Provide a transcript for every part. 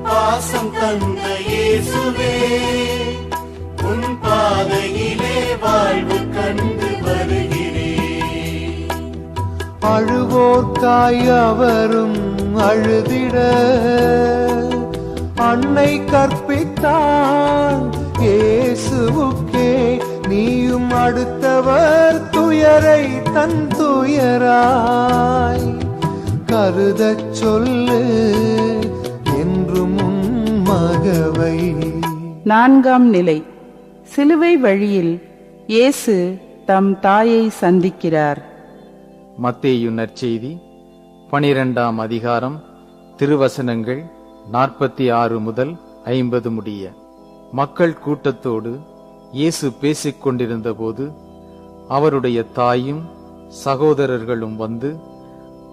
பாசம் தந்த இயேசுவே உன் பாதையிலே வாழ்வு கண்டு வருகிறேன் அழுவோர்க்காய் அவரும் அழுதிட அன்னை கற்பித்தான் இயேசுவுக்கே. நீயும் அடுத்தவர் துயரை தன் துயராய் கருதச் சொல்லு. மகவை நான்காம் நிலை. சிலுவை வழியில் இயேசு தம் தாயை சந்திக்கிறார். மத்தேயு நற்செய்தி பனிரெண்டாம் அதிகாரம் திருவசனங்கள் நாற்பத்தி ஆறு முதல் ஐம்பது முடிய. மக்கள் கூட்டத்தோடு இயேசு பேசிக் கொண்டிருந்தபோது அவருடைய தாயும் சகோதரர்களும் வந்து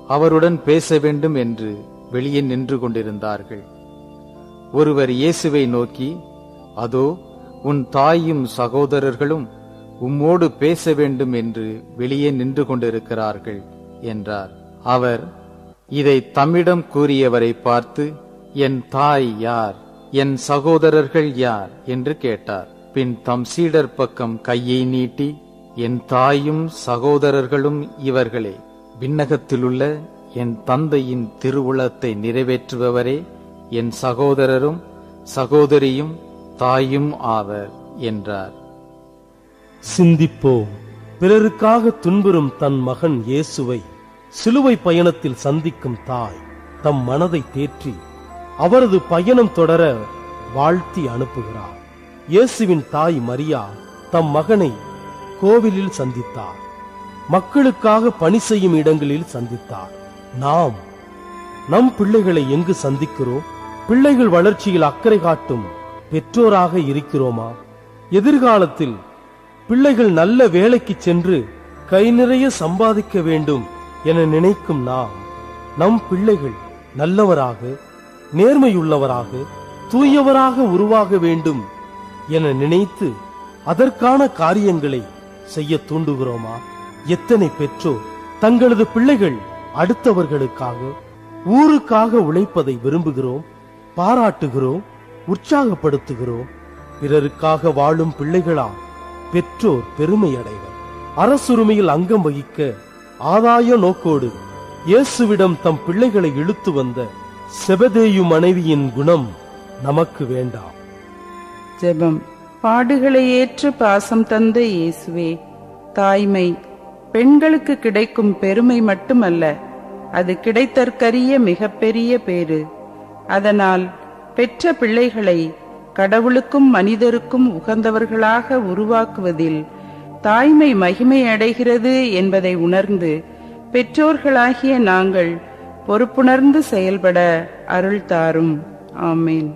அவருடன் பேச வேண்டும் என்று வெளியே நின்று கொண்டிருந்தார்கள். ஒருவர் இயேசுவை நோக்கி அதோ உன் தாயும் சகோதரர்களும் உம்மோடு பேச வேண்டும் என்று வெளியே நின்று கொண்டிருக்கிறார்கள் என்றார். அவர் இதை தம்மிடம் கூறியவரை பார்த்து என் தாய் யார்? என் சகோதரர்கள் யார்? என்று கேட்டார். பின் தம் சீடர் பக்கம் கையை நீட்டி என் தாயும் சகோதரர்களும் இவர்களே விண்ணகத்திலுள்ள என் தந்தையின் திருவுளத்தை நிறைவேற்றுபவரே என் சகோதரரும் சகோதரியும் தாயும் ஆவர் என்றார். சிந்திப்போம். பிறருக்காக துன்புறும் தன் மகன் இயேசுவை சிலுவை பயணத்தில் சந்திக்கும் தாய் தம் மனதை தேற்றி அவரது பயணம் தொடர வாழ்த்தி அனுப்புகிறார். இயேசுவின் தாய் மரியா தம் மகனை கோவிலில் சந்தித்தார். மக்களுக்காக பணி செய்யும் இடங்களில் சந்தித்தார். நாம் நம் பிள்ளைகளை எங்கு சந்திக்கிறோம்? பிள்ளைகள் வளர்ச்சியில் அக்கறை காட்டும் பெற்றோராக இருக்கிறோமா? எதிர்காலத்தில் பிள்ளைகள் நல்ல வேலைக்கு சென்று கை நிறைய சம்பாதிக்க வேண்டும் என நினைக்கும் நாம் நம் பிள்ளைகள் நல்லவராக நேர்மையுள்ளவராக தூயவராக உருவாக வேண்டும் என நினைத்து அதற்கான காரியங்களை செய்ய தூண்டுகிறோமா? எத்தனை பெற்றோர் தங்களது பிள்ளைகள் அடுத்தவர்களுக்காக ஊருக்காக உழைப்பதை விரும்புகிறோம்? பாராட்டுகிறோம் உற்சாகப்படுத்துகிறோம். பிறருக்காக வாழும் பிள்ளைகளா பெற்றோர் பெருமை அடைவர் அரசுரிமையில் அங்கம் வகிக்க ஆதாய நோக்கோடு இயேசுவிடம் தம் பிள்ளைகளை இழுத்து வந்த செபதேயு மனைவியின் குணம் நமக்கு வேண்டாம். ஜெபம். பாடுகளை ஏற்று பாசம் தந்த இயேசுவே தாய்மை பெண்களுக்கு கிடைக்கும் பெருமை மட்டுமல்ல அது கிடைத்தற்கரிய மிகப்பெரிய பேரு அதனால் பெற்ற பிள்ளைகளை கடவுளுக்கும் மனிதருக்கும் உகந்தவர்களாக உருவாக்குவதில் தாய்மை மகிமை அடைகிறது என்பதை உணர்ந்து பெற்றோர்களாகிய நாங்கள் பொறுப்புணர்ந்து செயல்பட அருள் தாரும். ஆமேன்.